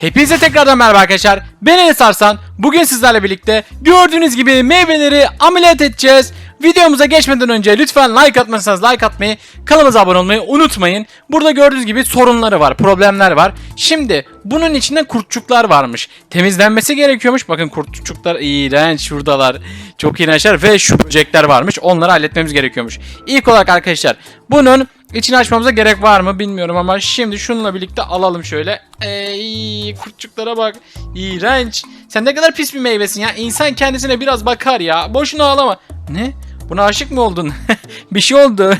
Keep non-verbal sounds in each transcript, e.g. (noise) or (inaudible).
Hepinize tekrardan merhaba arkadaşlar. Ben Enes Arslan. Bugün sizlerle birlikte gördüğünüz gibi meyveleri ameliyat edeceğiz. Videomuza geçmeden önce lütfen like atmazsanız like atmayı, kanalımıza abone olmayı unutmayın. Burada gördüğünüz gibi sorunları var, problemler var. Şimdi bunun içinde kurtçuklar varmış. Temizlenmesi gerekiyormuş. Bakın kurtçuklar iğrenç şuradalar. Çok iğrençler ve şu böcekler varmış. Onları halletmemiz gerekiyormuş. İlk olarak arkadaşlar bunun İçini açmamıza gerek var mı bilmiyorum ama şimdi şununla birlikte alalım şöyle. Ey kurtçuklara bak. İğrenç. Sen ne kadar pis bir meyvesin ya. İnsan kendisine biraz bakar ya. Boşuna ağlama. Ne? Buna aşık mı oldun? (laughs) bir şey oldu.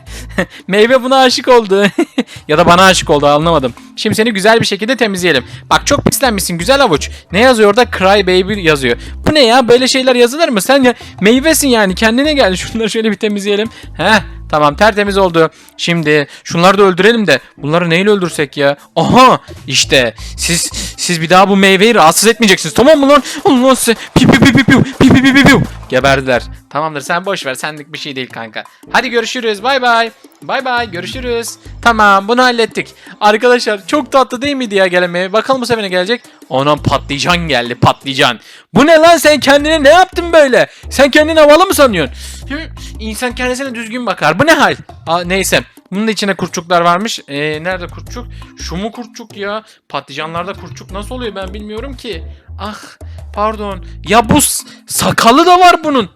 (laughs) Meyve buna aşık oldu. (laughs) ya da bana aşık oldu anlamadım. Şimdi seni güzel bir şekilde temizleyelim. Bak çok pislenmişsin güzel avuç. Ne yazıyor orada? Cry baby yazıyor. Bu ne ya? Böyle şeyler yazılır mı? Sen ya meyvesin yani. Kendine gel. (laughs) Şunları şöyle bir temizleyelim. Heh Tamam tertemiz oldu. Şimdi şunları da öldürelim de bunları neyle öldürsek ya? Aha işte siz siz bir daha bu meyveyi rahatsız etmeyeceksiniz tamam mı lan? Allah size pi pi pi pi pi pi pi pi pi pi Geberdiler. Tamamdır sen boş ver senlik bir şey değil kanka. Hadi görüşürüz bay bay. Bay bay görüşürüz. Tamam bunu hallettik. Arkadaşlar çok tatlı değil miydi ya gelemeye? Bakalım bu sefer ne gelecek? Anam patlıcan geldi patlıcan. Bu ne lan sen kendine ne yaptın böyle? Sen kendini havalı mı sanıyorsun? Hı, İnsan kendisine düzgün bakar. Bu ne hal? Aa, neyse. Bunun da içinde kurtçuklar varmış. Ee, nerede kurtçuk? Şu mu kurtçuk ya? Patlıcanlarda kurtçuk nasıl oluyor ben bilmiyorum ki. Ah pardon. Ya bu sakalı da var bunun.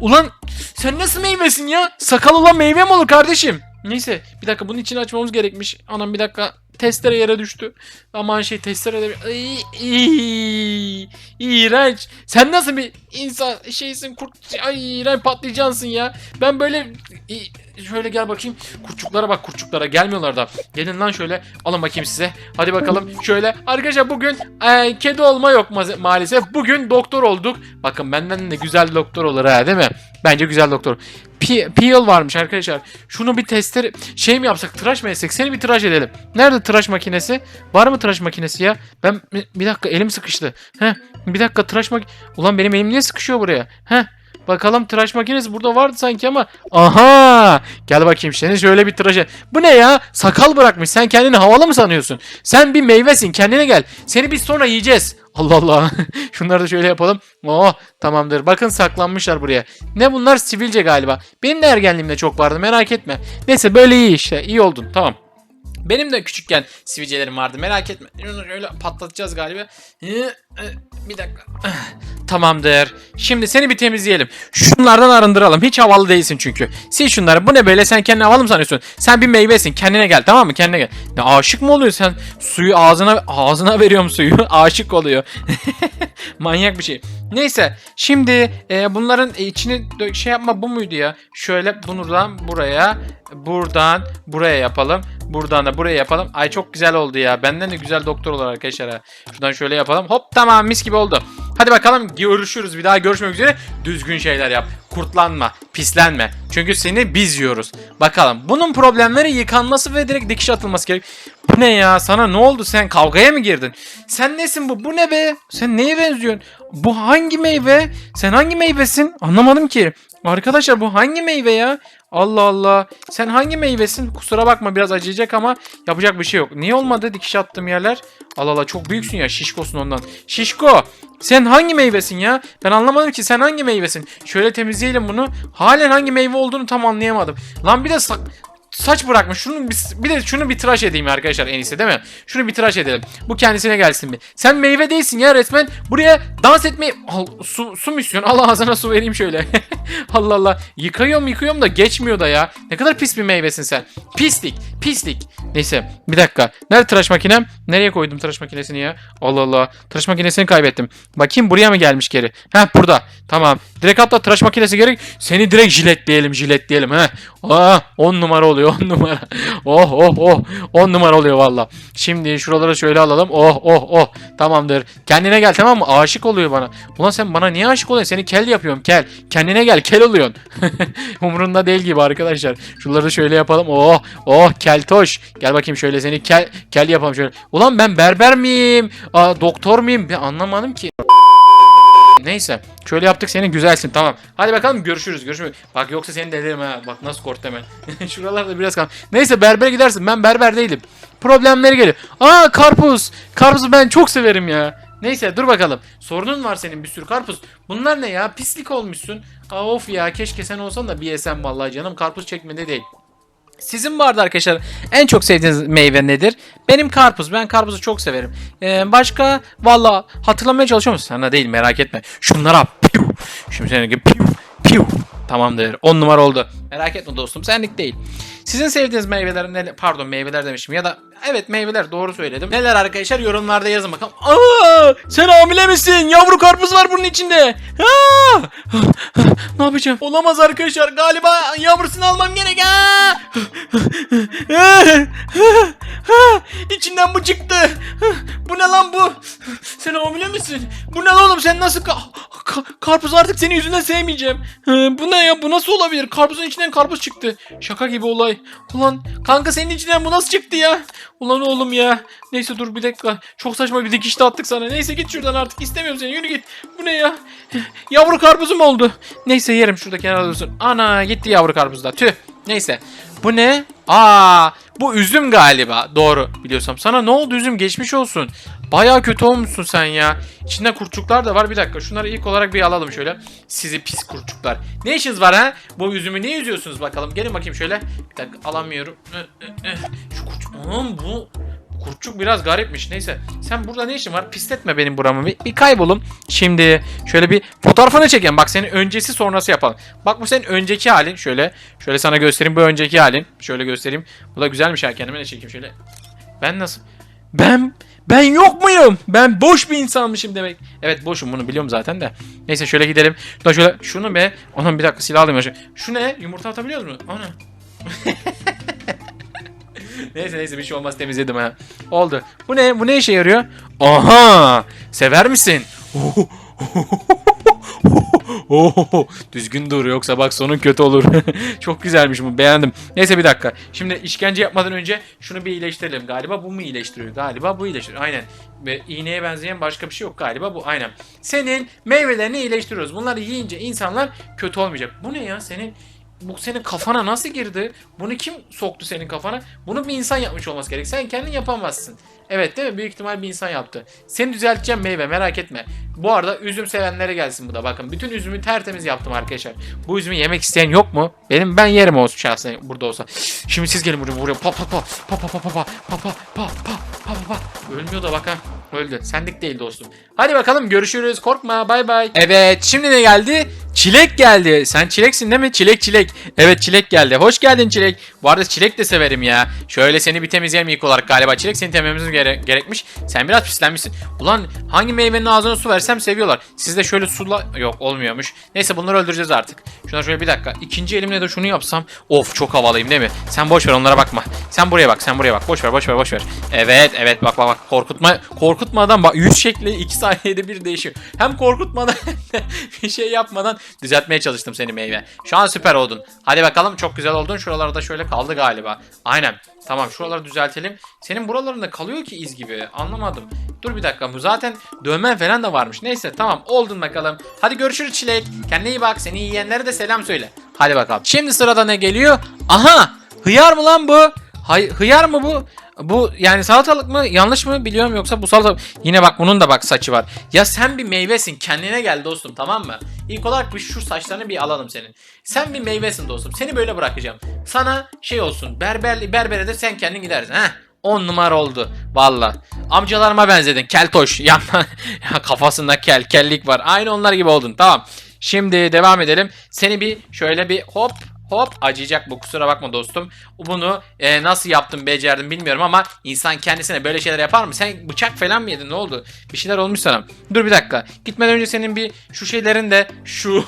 Ulan sen nasıl meyvesin ya? Sakal olan meyve mi olur kardeşim? Neyse bir dakika bunun içini açmamız gerekmiş. Anam bir dakika testere yere düştü. Aman şey testere de Ay, iğrenç. Sen nasıl bir insan şeysin kurt ay iğrenç patlıcansın ya. Ben böyle şöyle gel bakayım. Kurtçuklara bak kurtçuklara gelmiyorlar da. Gelin lan şöyle alın bakayım size. Hadi bakalım şöyle. Arkadaşlar bugün e, kedi olma yok ma- maalesef. Bugün doktor olduk. Bakın benden de güzel doktor olur ha değil mi? Bence güzel doktor. P- Peel varmış arkadaşlar. Şunu bir tester şey mi yapsak tıraş mı etsek? Seni bir tıraş edelim. Nerede tıraş makinesi? Var mı tıraş makinesi ya? Ben bir dakika elim sıkıştı. Heh, bir dakika tıraş mak... Ulan benim elim niye sıkışıyor buraya? Heh. Bakalım tıraş makinesi burada vardı sanki ama. Aha! Gel bakayım seni şöyle bir tıraş. Bu ne ya? Sakal bırakmış. Sen kendini havalı mı sanıyorsun? Sen bir meyvesin. Kendine gel. Seni biz sonra yiyeceğiz. Allah Allah. (laughs) Şunları da şöyle yapalım. Oh tamamdır. Bakın saklanmışlar buraya. Ne bunlar? Sivilce galiba. Benim de ergenliğimde çok vardı merak etme. Neyse böyle iyi işte. İyi oldun. Tamam. Benim de küçükken sivilcelerim vardı merak etme. Şunu şöyle patlatacağız galiba. Bir dakika. Tamamdır. Şimdi seni bir temizleyelim. Şunlardan arındıralım. Hiç havalı değilsin çünkü. Sil şunları. Bu ne böyle? Sen kendini havalı mı sanıyorsun? Sen bir meyvesin. Kendine gel tamam mı? Kendine gel. Ne aşık mı oluyor sen? Suyu ağzına ağzına veriyorum suyu. (laughs) aşık oluyor. (laughs) Manyak bir şey. Neyse. Şimdi e, bunların içini şey yapma bu muydu ya? Şöyle buradan buraya, buradan buraya yapalım. Buradan da buraya yapalım. Ay çok güzel oldu ya. Benden de güzel doktor olur arkadaşlar. ha. Şuradan şöyle yapalım. Hop tamam mis gibi oldu. Hadi bakalım görüşürüz. Bir daha görüşmek üzere. Düzgün şeyler yap. Kurtlanma, pislenme. Çünkü seni biz yiyoruz. Bakalım. Bunun problemleri yıkanması ve direkt dikiş atılması gerek. Bu ne ya? Sana ne oldu? Sen kavgaya mı girdin? Sen nesin bu? Bu ne be? Sen neye benziyorsun? Bu hangi meyve? Sen hangi meyvesin? Anlamadım ki. Arkadaşlar bu hangi meyve ya? Allah Allah. Sen hangi meyvesin? Kusura bakma biraz acıyacak ama yapacak bir şey yok. Niye olmadı dikiş attığım yerler? Allah Allah çok büyüksün ya şişkosun ondan. Şişko sen hangi meyvesin ya? Ben anlamadım ki sen hangi meyvesin? Şöyle temizleyelim bunu. Halen hangi meyve olduğunu tam anlayamadım. Lan bir de sak- saç bırakmış. Şunu bir, bir de şunu bir tıraş edeyim arkadaşlar en iyisi değil mi? Şunu bir tıraş edelim. Bu kendisine gelsin bir. Sen meyve değilsin ya resmen. Buraya dans etmeyi... Al, su, su mu istiyorsun? Allah ağzına su vereyim şöyle. (laughs) Allah Allah. Yıkıyorum yıkıyorum da geçmiyor da ya. Ne kadar pis bir meyvesin sen. Pislik. Pislik. Neyse bir dakika. Nerede tıraş makinem? Nereye koydum tıraş makinesini ya? Allah Allah. Tıraş makinesini kaybettim. Bakayım buraya mı gelmiş geri? Heh burada. Tamam. Direkt hatta tıraş makinesi gerek. Seni direkt jiletleyelim jiletleyelim. Heh. Aa 10 numara oluyor 10 numara. Oh oh oh. 10 numara oluyor valla. Şimdi şuraları şöyle alalım. Oh oh oh. Tamamdır. Kendine gel tamam mı? Aşık oluyor bana. Ulan sen bana niye aşık oluyorsun? Seni kel yapıyorum kel. Kendine gel kel oluyorsun. (laughs) Umurunda değil gibi arkadaşlar. Şuraları şöyle yapalım. Oh oh keltoş. Gel bakayım şöyle seni kel kel yapalım şöyle. Ulan ben berber miyim? Aa, doktor muyum? Ben anlamadım ki. Neyse. Şöyle yaptık seni güzelsin tamam. Hadi bakalım görüşürüz görüşürüz. Bak yoksa seni delerim ha. Bak nasıl korktu hemen. (laughs) Şuralarda biraz kal. Neyse berbere gidersin. Ben berber değilim. problemleri geliyor. Aa karpuz. Karpuzu ben çok severim ya. Neyse dur bakalım. Sorunun var senin bir sürü karpuz. Bunlar ne ya? Pislik olmuşsun. Aa, of ya keşke sen olsan da bir yesem vallahi canım. Karpuz çekmede değil. Sizin arada arkadaşlar en çok sevdiğiniz meyve nedir? Benim karpuz. Ben karpuzu çok severim. Ee, başka valla hatırlamaya çalışıyorum. Sana değil merak etme. Şunlara piu. Şimdi senin gibi piu piu. Tamamdır. 10 numara oldu. Merak etme dostum senlik değil. Sizin sevdiğiniz meyveler ne? Pardon meyveler demişim ya da evet meyveler doğru söyledim. Neler arkadaşlar yorumlarda yazın bakalım. Aa, sen hamile misin? Yavru karpuz var bunun içinde. Aa! (laughs) ne yapacağım? Olamaz arkadaşlar. Galiba yavrusunu almam gerek. Aa! (laughs) İçinden bu çıktı. Bu ne lan bu? Sen hamile misin? Bu ne lan oğlum sen nasıl ka- ka- karpuz artık senin yüzünden sevmeyeceğim. Bu ne ya? Bu nasıl olabilir? Karpuzun içinden karpuz çıktı. Şaka gibi olay. Ulan kanka senin içinden bu nasıl çıktı ya? Ulan oğlum ya. Neyse dur bir dakika. Çok saçma bir dikiş de attık sana. Neyse git şuradan artık. İstemiyorum seni. Yürü git. Bu ne ya? Yavru karpuzum oldu. Neyse yerim şurada kenarda dursun. Ana gitti yavru karpuz da. Tüh. Neyse. Bu ne? Aa, bu üzüm galiba. Doğru biliyorsam. Sana ne oldu üzüm? Geçmiş olsun. Baya kötü olmuşsun sen ya. İçinde kurtçuklar da var. Bir dakika şunları ilk olarak bir alalım şöyle. Sizi pis kurtçuklar. Ne işiniz var ha? Bu üzümü ne yüzüyorsunuz bakalım. Gelin bakayım şöyle. Bir dakika alamıyorum. Şu kurtçuk. Aman bu Kurtçuk biraz garipmiş. Neyse. Sen burada ne işin var? Pisletme benim buramı. Bir, bir kaybolum. Şimdi şöyle bir fotoğrafını çekeyim. Bak senin öncesi sonrası yapalım. Bak bu senin önceki halin. Şöyle. Şöyle sana göstereyim bu önceki halin. Şöyle göstereyim. Bu da güzelmiş ha. Kendime de çekeyim şöyle. Ben nasıl? Ben ben yok muyum? Ben boş bir insanmışım demek. Evet boşum bunu biliyorum zaten de. Neyse şöyle gidelim. Da şöyle şunu be. Onun bir dakika silah alayım. Şu ne? Yumurta atabiliyoruz mu? Ana. (laughs) neyse neyse bir şey olmaz temizledim ha. Oldu. Bu ne? Bu ne işe yarıyor? Aha! Sever misin? Oho, (laughs) düzgün dur yoksa bak sonun kötü olur. (laughs) Çok güzelmiş bu beğendim. Neyse bir dakika. Şimdi işkence yapmadan önce şunu bir iyileştirelim. Galiba bu mu iyileştiriyor? Galiba bu iyileştiriyor. Aynen. Ve iğneye benzeyen başka bir şey yok galiba bu. Aynen. Senin meyvelerini iyileştiriyoruz. Bunları yiyince insanlar kötü olmayacak. Bu ne ya? Senin bu senin kafana nasıl girdi? Bunu kim soktu senin kafana? Bunu bir insan yapmış olması gerek. Sen kendin yapamazsın. Evet değil mi? Büyük ihtimal bir insan yaptı. Seni düzelteceğim meyve merak etme. Bu arada üzüm sevenlere gelsin bu da. Bakın bütün üzümü tertemiz yaptım arkadaşlar. Bu üzümü yemek isteyen yok mu? Benim ben yerim olsun şahsen burada olsa. Şimdi siz gelin buraya buraya. Pa pa pa pa pa pa pa pa pa pa pa pa pa pa Ölmüyor da bak ha. Öldü. Sendik değil dostum. Hadi bakalım görüşürüz. Korkma. Bay bay. Evet şimdi ne geldi? Çilek geldi. Sen çileksin değil mi? Çilek çilek. Evet çilek geldi. Hoş geldin çilek. Bu arada çilek de severim ya. Şöyle seni bir temizleyelim ilk olarak galiba. Çilek seni temizlememiz gere- gerekmiş. Sen biraz pislenmişsin. Ulan hangi meyvenin ağzına su versem seviyorlar. Sizde şöyle sula... Yok olmuyormuş. Neyse bunları öldüreceğiz artık. Şuna şöyle bir dakika. İkinci elimle de şunu yapsam. Of çok havalıyım değil mi? Sen boş ver onlara bakma. Sen buraya bak. Sen buraya bak. Boş ver boş ver boş ver. Evet evet bak bak bak. Korkutma korkutmadan bak yüz şekli 2 saniyede bir değişiyor. Hem korkutmadan (laughs) hem de bir şey yapmadan düzeltmeye çalıştım seni meyve. Şu an süper oldun. Hadi bakalım çok güzel oldun. Şuralarda şöyle kaldı galiba. Aynen. Tamam şuraları düzeltelim. Senin buralarında kalıyor ki iz gibi. Anlamadım. Dur bir dakika bu zaten dövmen falan da varmış. Neyse tamam oldun bakalım. Hadi görüşürüz Çilek. Kendine iyi bak. Seni yiyenlere de selam söyle. Hadi bakalım. Şimdi sırada ne geliyor? Aha! Hıyar mı lan bu? Hay hıyar mı bu? Bu yani salatalık mı? Yanlış mı biliyorum yoksa bu salatalık. Yine bak bunun da bak saçı var. Ya sen bir meyvesin. Kendine gel dostum tamam mı? İlk olarak bir şu saçlarını bir alalım senin. Sen bir meyvesin dostum. Seni böyle bırakacağım. Sana şey olsun. Berber berbere de sen kendin gidersin. Heh. 10 numara oldu. Valla. Amcalarıma benzedin. Keltoş. (laughs) Yandan ya kafasında kel, kellik var. Aynı onlar gibi oldun. Tamam. Şimdi devam edelim. Seni bir şöyle bir hop Hop acıyacak bu kusura bakma dostum. Bunu e, nasıl yaptım becerdim bilmiyorum ama insan kendisine böyle şeyler yapar mı? Sen bıçak falan mı yedin ne oldu? Bir şeyler olmuş sana. Dur bir dakika. Gitmeden önce senin bir şu şeylerin de şu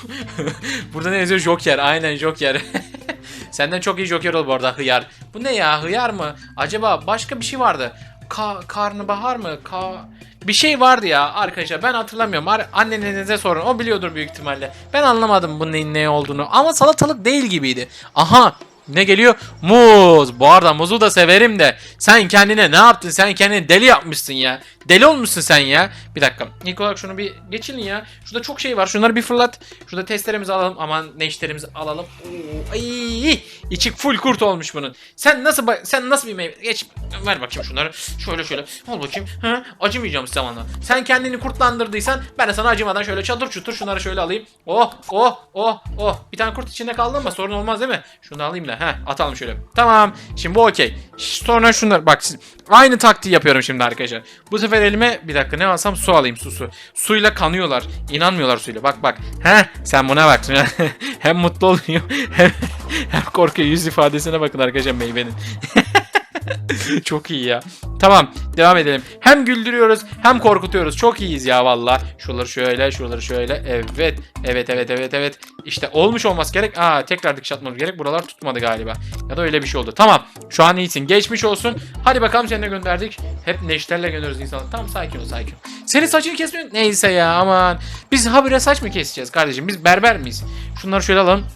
(laughs) burada ne yazıyor Joker aynen Joker. (laughs) Senden çok iyi Joker ol bu arada hıyar. Bu ne ya hıyar mı? Acaba başka bir şey vardı. Ka karnabahar mı? Ka bir şey vardı ya arkadaşlar ben hatırlamıyorum. Annenize sorun. O biliyordur büyük ihtimalle. Ben anlamadım bunun neyin ne olduğunu. Ama salatalık değil gibiydi. Aha Ne geliyor? Muz. Bu arada muzu da severim de. Sen kendine ne yaptın? Sen kendini deli yapmışsın ya. Deli olmuşsun sen ya. Bir dakika. İlk olarak şunu bir geçin ya. Şurada çok şey var. Şunları bir fırlat. Şurada testlerimizi alalım. Aman ne işlerimizi alalım. Oo, ay, içi full kurt olmuş bunun. Sen nasıl sen nasıl bir meyve? Geç ver bakayım şunları. Şöyle şöyle. Al bakayım. Ha, acımayacağım zamanla. Sen kendini kurtlandırdıysan ben de sana acımadan şöyle çadır çutur şunları şöyle alayım. Oh oh oh oh. Bir tane kurt içinde kaldı ama sorun olmaz değil mi? Şunu alayım da. Ha, atalım şöyle. Tamam. Şimdi bu okey. Sonra şunlar bak aynı taktiği yapıyorum şimdi arkadaşlar. Bu sefer elime bir dakika ne alsam su alayım su su. Suyla kanıyorlar. İnanmıyorlar suyla. Bak bak. He sen buna bak. (laughs) hem mutlu oluyor hem, hem korkuyor. Yüz ifadesine bakın arkadaşlar meyvenin. (laughs) (laughs) Çok iyi ya. Tamam devam edelim. Hem güldürüyoruz hem korkutuyoruz. Çok iyiyiz ya valla. Şuraları şöyle şuraları şöyle. Evet evet evet evet evet. İşte olmuş olması gerek. Aa tekrar dikiş atmamız gerek. Buralar tutmadı galiba. Ya da öyle bir şey oldu. Tamam. Şu an iyisin. Geçmiş olsun. Hadi bakalım seni de gönderdik. Hep neşterle gönderiyoruz insanları. Tamam sakin ol sakin ol. Senin saçını kesmiyor. Neyse ya aman. Biz habire saç mı keseceğiz kardeşim? Biz berber miyiz? Şunları şöyle alalım.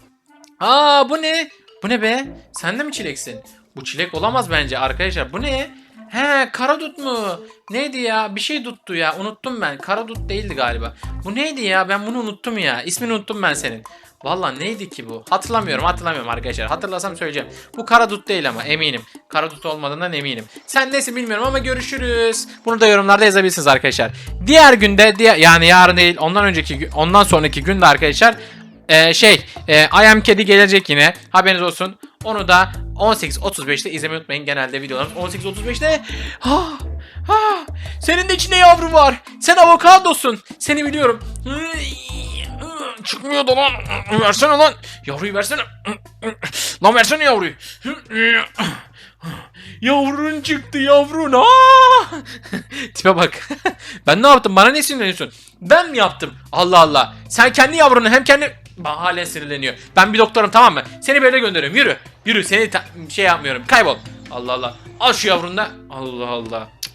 Aa bu ne? Bu ne be? Sen de mi çileksin? Bu çilek olamaz bence arkadaşlar. Bu ne? He karadut mu? Neydi ya? Bir şey tuttu ya. Unuttum ben. Karadut değildi galiba. Bu neydi ya? Ben bunu unuttum ya. İsmini unuttum ben senin. Valla neydi ki bu? Hatırlamıyorum hatırlamıyorum arkadaşlar. Hatırlasam söyleyeceğim. Bu karadut değil ama eminim. Karadut olmadığından eminim. Sen nesin bilmiyorum ama görüşürüz. Bunu da yorumlarda yazabilirsiniz arkadaşlar. Diğer günde yani yarın değil ondan önceki ondan sonraki günde arkadaşlar ee, şey, e, I am Kedi gelecek yine. Haberiniz olsun. Onu da 18.35'te izlemeyi unutmayın. Genelde videolarımız 18.35'te. Ha, ha, senin de içinde yavru var. Sen avokadosun. Seni biliyorum. Çıkmıyor da lan. Versene lan. Yavruyu versene. Lan versene yavruyu. Yavrun çıktı yavrun. Aa! Tipe bak. ben ne yaptım? Bana ne sinirleniyorsun? Ben mi yaptım? Allah Allah. Sen kendi yavrunu hem kendi... Bak halen sinirleniyor. Ben bir doktorum tamam mı? Seni böyle gönderiyorum. Yürü. Yürü seni şey yapmıyorum. Kaybol. Allah Allah. Al şu yavrunu. Allah Allah. Cık.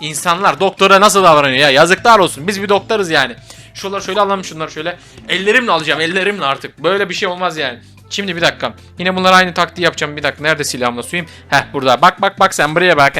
İnsanlar doktora nasıl davranıyor ya? Yazıklar olsun. Biz bir doktoruz yani. Şunları şöyle alalım şunları şöyle. Ellerimle alacağım ellerimle artık. Böyle bir şey olmaz yani. Şimdi bir dakika. Yine bunlar aynı taktiği yapacağım. Bir dakika. Nerede silahımla suyum? Heh burada. Bak bak bak sen buraya bak.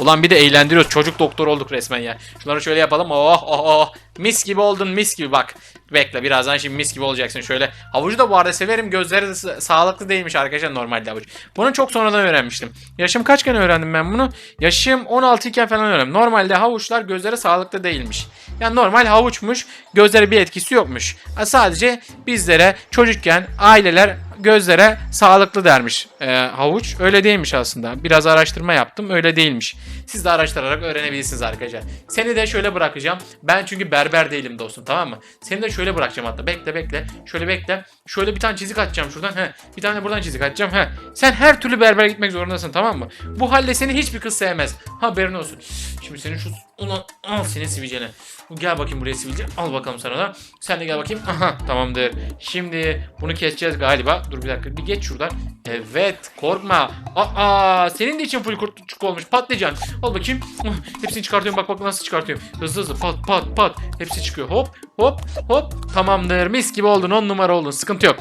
Ulan bir de eğlendiriyoruz. Çocuk doktor olduk resmen ya. Şunları şöyle yapalım. Oh oh oh. Mis gibi oldun mis gibi bak. Bekle birazdan şimdi mis gibi olacaksın şöyle. Havucu da bu arada severim. Gözleri de sa- sağlıklı değilmiş arkadaşlar normalde havuç. Bunu çok sonradan öğrenmiştim. Yaşım kaçken öğrendim ben bunu? Yaşım 16 iken falan öğrendim. Normalde havuçlar gözlere sağlıklı değilmiş. Yani normal havuçmuş. Gözlere bir etkisi yokmuş. Sadece bizlere çocukken aileler gözlere sağlıklı dermiş e, havuç. Öyle değilmiş aslında. Biraz araştırma yaptım. Öyle değilmiş. Siz de araştırarak öğrenebilirsiniz arkadaşlar. Seni de şöyle bırakacağım. Ben çünkü berber değilim dostum tamam mı? Seni de şöyle bırakacağım hatta. Bekle bekle. Şöyle bekle. Şöyle bir tane çizik atacağım şuradan. He. Bir tane buradan çizik atacağım. He. Sen her türlü berbere gitmek zorundasın tamam mı? Bu halde seni hiçbir kız sevmez. Haberin olsun. Şimdi senin şu... Ulan al senin sivilceni. Gel bakayım buraya sivilce. Al bakalım sana da. Sen de gel bakayım. Aha tamamdır. Şimdi bunu keseceğiz galiba. Dur bir dakika bir geç şuradan. Evet korkma. Aa senin de için full kurtçuk olmuş. Patlıcan. Al bakayım. Ah, Hepsini çıkartıyorum. Bak bak nasıl çıkartıyorum. Hızlı hızlı pat pat pat. Hepsi çıkıyor. Hop hop hop. Tamamdır. Mis gibi oldun. 10 numara oldun. Sıkıntı yok.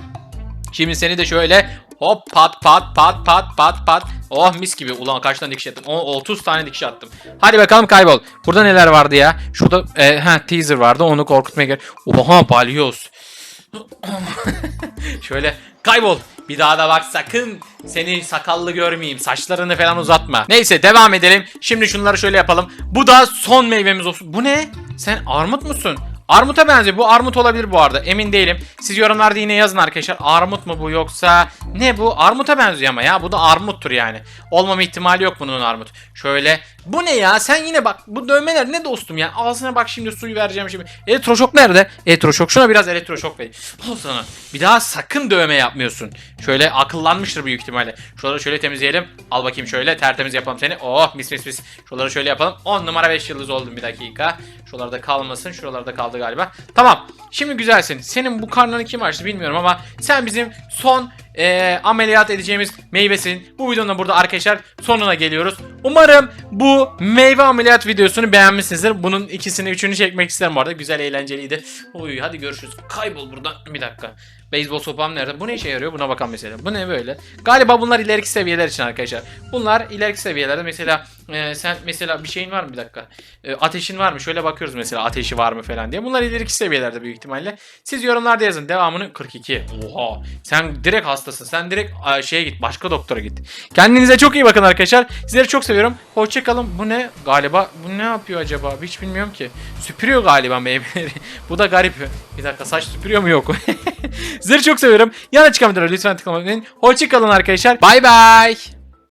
Şimdi seni de şöyle hop pat pat pat pat pat pat. Oh mis gibi. Ulan kaç tane dikiş attım? O 30 tane dikiş attım. Hadi bakalım kaybol. Burada neler vardı ya? Şurada e, ha teaser vardı. Onu korkutmaya gerek. Oha balyoz. (laughs) Şöyle kaybol. Bir daha da bak sakın seni sakallı görmeyeyim. Saçlarını falan uzatma. Neyse devam edelim. Şimdi şunları şöyle yapalım. Bu da son meyvemiz olsun. Bu ne? Sen armut musun? Armuta benziyor. Bu armut olabilir bu arada. Emin değilim. Siz yorumlarda yine yazın arkadaşlar. Armut mu bu yoksa ne bu? Armuta benziyor ama ya. Bu da armuttur yani. Olmama ihtimali yok bunun armut. Şöyle. Bu ne ya? Sen yine bak. Bu dövmeler ne dostum ya? Ağzına bak şimdi suyu vereceğim şimdi. Elektroşok nerede? Elektroşok. Şuna biraz elektroşok ver. Al sana. Bir daha sakın dövme yapmıyorsun. Şöyle akıllanmıştır büyük ihtimalle. Şuraları şöyle temizleyelim. Al bakayım şöyle. Tertemiz yapalım seni. Oh mis mis mis. Şuraları şöyle yapalım. 10 numara 5 yıldız oldum bir dakika. Şuralarda kalmasın. Şuralarda kaldı galiba. Tamam. Şimdi güzelsin. Senin bu karnını kim açtı bilmiyorum ama sen bizim son eee, ameliyat edeceğimiz meyvesin. Bu videonun da burada arkadaşlar sonuna geliyoruz. Umarım bu meyve ameliyat videosunu beğenmişsinizdir. Bunun ikisini üçünü çekmek isterim bu arada. Güzel eğlenceliydi. Uy hadi görüşürüz. Kaybol buradan. Bir dakika. Beyzbol sopam nerede? Bu ne işe yarıyor? Buna bakalım mesela. Bu ne böyle? Galiba bunlar ileriki seviyeler için arkadaşlar. Bunlar ileriki seviyelerde mesela e, sen mesela bir şeyin var mı bir dakika? E, ateşin var mı? Şöyle bakıyoruz mesela ateşi var mı falan diye. Bunlar ileriki seviyelerde büyük ihtimalle. Siz yorumlarda yazın. Devamını 42. Oha. Sen direkt hastasın. Sen direkt a, şeye git. Başka doktora git. Kendinize çok iyi bakın arkadaşlar. Sizleri çok seviyorum. Hoşçakalın. Bu ne? Galiba bu ne yapıyor acaba? Hiç bilmiyorum ki. Süpürüyor galiba meyveleri. (laughs) bu da garip. Bir dakika saç süpürüyor mu yok? (laughs) Sizleri çok seviyorum. Yana çıkan lütfen tıklamayı unutmayın. Hoşçakalın arkadaşlar. Bay bay.